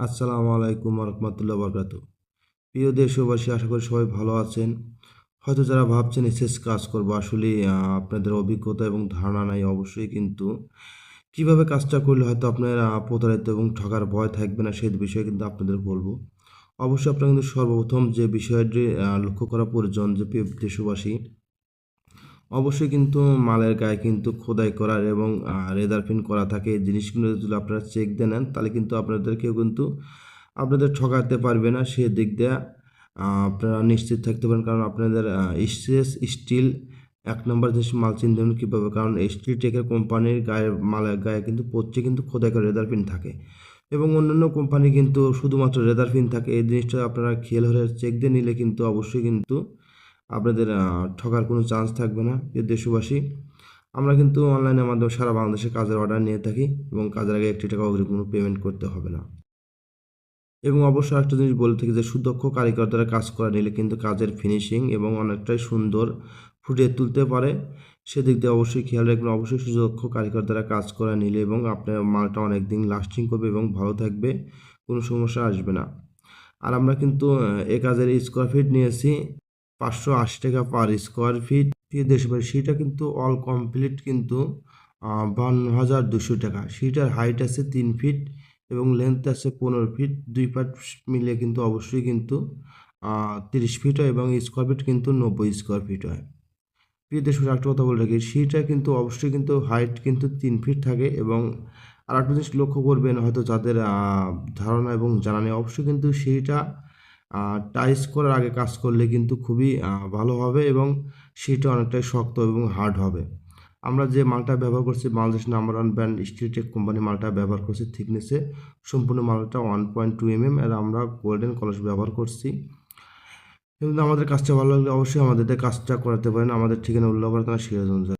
আসসালামু আলাইকুম রহমতুল্লাহ বরকাত প্রিয় দেশবাসী, আশা করি সবাই ভালো আছেন। হয়তো যারা ভাবছেন এসএস কাজ করব, আসলে আপনাদের অভিজ্ঞতা এবং ধারণা নাই, অবশ্যই কিন্তু কীভাবে কাজটা করলে হয়তো আপনার প্রতারিত এবং ঠকার ভয় থাকবে না সেই বিষয়ে কিন্তু আপনাদের বলব। অবশ্যই আপনার কিন্তু সর্বপ্রথম যে বিষয়টি লক্ষ্য করা প্রয়োজন যে দেশবাসী অবশ্যই কিন্তু মালের গায়ে কিন্তু খোদাই করার এবং রেদার প্রিন্ট করা থাকে। এই জিনিসগুলো যদি আপনারা চেক দিয়ে নেন, তাহলে কিন্তু আপনাদের কেউ কিন্তু আপনাদের ঠকাতে পারবে না। সে দিক দিয়ে আপনারা নিশ্চিত থাকতে পারেন। কারণ আপনাদের স্টেস স্টিল এক নম্বর জিনিস মাল চিনতে হবে কীভাবে? কারণ স্টিল টেকের কোম্পানির গায়ে, মালের গায়ে কিন্তু প্রত্যেক কিন্তু খোদাই করে রেদার প্রিন্ট থাকে। এবং অন্যান্য কোম্পানি কিন্তু শুধুমাত্র রেদার প্রিন্ট থাকে। এই জিনিসটা আপনারা খেয়াল হলে চেক দিয়ে নিলে কিন্তু অবশ্যই কিন্তু আপনাদের ঠকার কোনো চান্স থাকবে না, প্রিয় দেশবাসী। আমরা কিন্তু অনলাইনের মাধ্যমে সারা বাংলাদেশে কাজের অর্ডার নিয়ে থাকি এবং কাজের আগে একটি টাকা অগ্রিম কোনো পেমেন্ট করতে হবে না। এবং অবশ্যই একটা জিনিস বলে থাকি যে, সুদক্ষ কারিগর দ্বারা কাজ করা নিলে কিন্তু কাজের ফিনিশিং এবং অনেকটাই সুন্দর ফুটিয়ে তুলতে পারে। সেদিক দিয়ে অবশ্যই খেয়াল রাখবেন, অবশ্যই সুদক্ষ কারিগর দ্বারা কাজ করা নিলে এবং আপনার মালটা অনেক দিন লাস্টিং করবে এবং ভালো থাকবে, কোনো সমস্যা আসবে না। আর আমরা কিন্তু এ কাজের স্কোয়ার ফিট নিয়েছি পাঁচশো আশি টাকা পার স্কোয়ার ফিট দিয়ে দেশে পারে সেটা কিন্তু অল কমপ্লিট কিন্তু বান্ন হাজার দুশো টাকা। সেটার হাইট আছে তিন ফিট এবং লেন্থ আছে পনেরো ফিট দুই পার্ট মিলে কিন্তু অবশ্যই কিন্তু তিরিশ ফিট হয় এবং স্কোয়ার ফিট কিন্তু নব্বই স্কোয়ার ফিট হয়। প্রিয় দেশ একটা কথা বলে রাখি সেইটা কিন্তু অবশ্যই কিন্তু হাইট কিন্তু তিন ফিট থাকে এবং আর একটা জিনিস লক্ষ্য করবেন হয়তো যাদের ধারণা এবং জানা নেই, অবশ্যই কিন্তু সেইটা টাইস করার আগে কাজ করলে কিন্তু খুবই ভালো হবে এবং সেটা অনেকটাই শক্ত এবং হার্ড হবে। আমরা যে মালটা ব্যবহার করছি, Bangladesh number one brand Steeltech company মালটা ব্যবহার করছি থিকনেসে সম্পূর্ণ মালটা one point two M M আর আমরা গোল্ডেন কলস ব্যবহার করছি। কিন্তু আমাদের কাজটা ভালো লাগলে অবশ্যই আমাদের কাজটা করাতে পারেন। আমাদের ঠিকানা উল্লেখ করে তারা সিরাজগঞ্জ